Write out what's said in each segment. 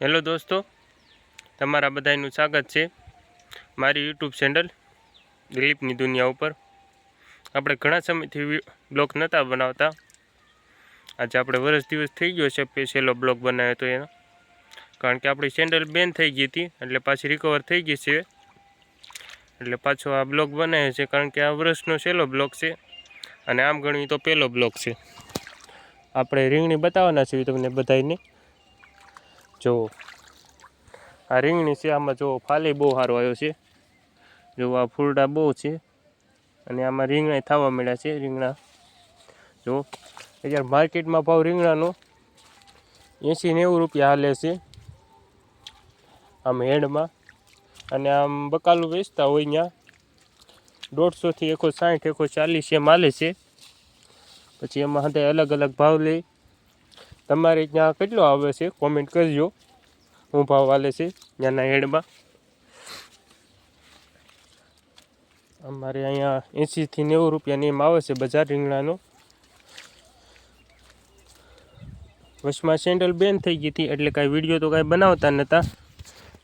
Hello દોસ્તો, તમારા બધાનું સ્વાગત છે મારી યુટ્યુબ ચેનલ દિલીપની દુનિયા ઉપર. આપણે ઘણા સમયથી બ્લોગ નહોતા બનાવતા. આજે આપણે વરસ દિવસ થઈ ગયો છે પેશેલો બ્લોગ બનાવ્યો તો એનો. કારણ કે આપણી ચેનલ બેન થઈ ગઈ હતી, એટલે પાછી રિકવર થઈ ગઈ છે. એટલે પાછો આ બ્લોગ બનાવ્યો છે, કારણ કે આ વર્ષનો છેલ્લો બ્લોગ છે, અને આમ ગણવી તો પહેલો બ્લોગ છે. આપણે રીંગણી બતાવવાના છીએ તમને બધાને જુઓ આ રીંગણી છે, આમાં જો ફાલી બહુ સારો આવ્યો છે. જો આ ફૂલડા બહુ છે અને આમાં રીંગણા થવા મળ્યા છે, રીંગણા. જો, અત્યારે માર્કેટમાં ભાવ રીંગણાનો એંસી નેવું રૂપિયા હાલે છે. આમ હેડમાં. અને આમ બકાલું વેચતા હોય ત્યાં દોઢસોથી એકો સાઠ એકસો ચાલીસ એમ હાલે છે. પછી એમાં હદાય અલગ અલગ ભાવ લે. તમારે ત્યાં કેટલો આવે છે? કોમેન્ટ કરજો. શું ભાવ હાલે છે ત્યાંના હેડમાં. અમારે અહીંયા એંસીથી નેવું રૂપિયાની એમ આવે છે બજાર રીંગણાનો. વચમાં સેન્ડલ બેન થઈ ગઈ હતી, એટલે કાંઈ વીડિયો તો કાંઈ બનાવતા નહોતા.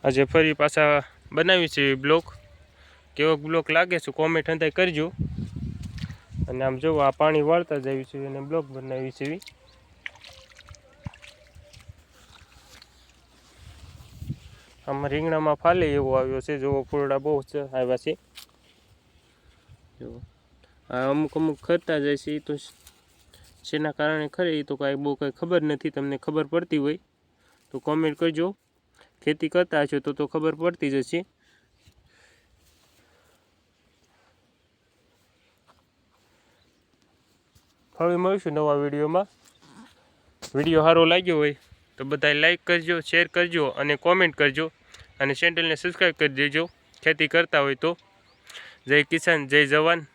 આજે ફરી પાછા બનાવી છે બ્લોક. કેવો બ્લોક લાગે છે કોમેન્ટ અંદાજ કરજો. અને આમ જો આ પાણી વાળતા જ આવ્યું છે અને બ્લોક બનાવી છે. એવી આમાં રીંગણામાં ફાલે એવો આવ્યો છે. જો ફૂલડા બહુ આવ્યા છે. જો આ અમુક અમુક ખરતા જાય છે. એ તો શેના કારણે ખરે? એ તો કાંઈ બહુ કાંઈ ખબર નથી. તમને ખબર પડતી હોય તો કોમેન્ટ કરજો. ખેતી કરતા હશો તો તો ખબર પડતી જ હશે. હવે મળીશું નવા વિડીયોમાં. વીડિયો સારો લાગ્યો હોય તો બધાય લાઈક કરજો શેર કરજો અને કોમેન્ટ કરજો. અને ચેનલને સબસ્ક્રાઈબ કરી દેજો. ખેતી કરતા હોય તો. જય કિસાન જય જવાન.